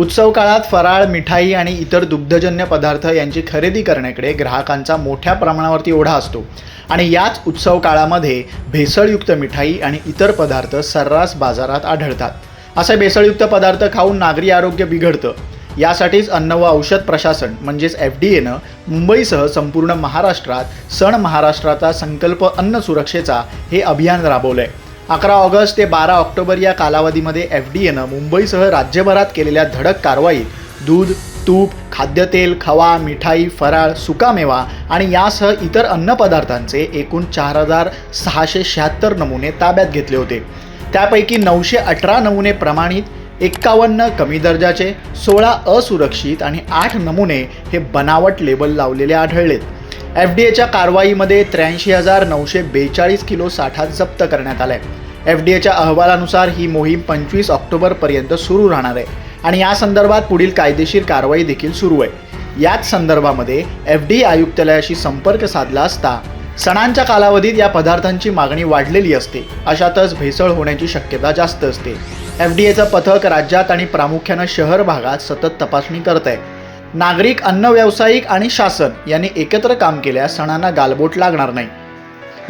उत्सव काळात फराळ मिठाई आणि इतर दुग्धजन्य पदार्थ यांची खरेदी करण्याकडे ग्राहकांचा मोठ्या प्रमाणावरती ओढा असतो. आणि याच उत्सव काळामध्ये भेसळयुक्त मिठाई आणि इतर पदार्थ सर्रास बाजारात आढळतात. असे भेसळयुक्त पदार्थ खाऊन नागरी आरोग्य बिघडतं. यासाठीच अन्न व औषध प्रशासन म्हणजेच एफ डी एनं मुंबईसह संपूर्ण महाराष्ट्रात सण महाराष्ट्राचा संकल्प अन्न सुरक्षेचा हे अभियान राबवलं आहे अकरा ऑगस्ट ते बारा ऑक्टोबर या कालावधीमध्ये एफ डी एनं मुंबईसह राज्यभरात केलेल्या धडक कारवाईत दूध तूप खाद्यतेल खवा मिठाई फराळ सुकामेवा आणि यासह इतर अन्नपदार्थांचे एकूण चार हजार सहाशे शहात्तर नमुने ताब्यात घेतले होते. त्यापैकी नऊशे अठरा नमुने प्रमाणित एक्कावन्न कमी दर्जाचे सोळा असुरक्षित आणि आठ नमुने हे बनावट लेबल लावलेले आढळलेत. एफ डी एच्या कारवाईमध्ये त्र्याऐंशी हजार नऊशे बेचाळीस किलो साठा जप्त करण्यात आलाय. एफ डी एच्या अहवालानुसार ही मोहीम पंचवीस ऑक्टोबरपर्यंत सुरू राहणार आहे आणि या संदर्भात पुढील कायदेशीर कारवाई देखील सुरू आहे. याच संदर्भामध्ये एफ डी आयुक्तालयाशी संपर्क साधला असता सणांच्या कालावधीत या पदार्थांची मागणी वाढलेली असते. अशातच भेसळ होण्याची शक्यता जास्त असते. एफ डी एचं पथक राज्यात आणि प्रामुख्यानं शहर भागात सतत तपासणी करत आहे नागरिक अन्न व्यावसायिक आणि शासन यांनी एकत्र काम केल्यास सणांना गालबोट लागणार नाही.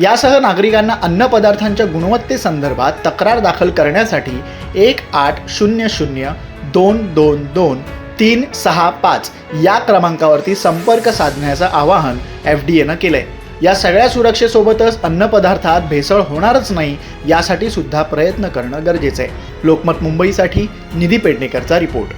यासह नागरिकांना अन्नपदार्थांच्या गुणवत्तेसंदर्भात तक्रार दाखल करण्यासाठी एक आठ शून्य शून्य दोन दोन दोन तीन सहा पाच या क्रमांकावरती संपर्क साधण्याचं आवाहन एफ डी एनं केलंय. या सगळ्या सुरक्षेसोबतच अन्नपदार्थात भेसळ होणारच नाही यासाठी सुद्धा प्रयत्न करणं गरजेचं आहे. लोकमत मुंबईसाठी निधी पेडणेकरचा रिपोर्ट.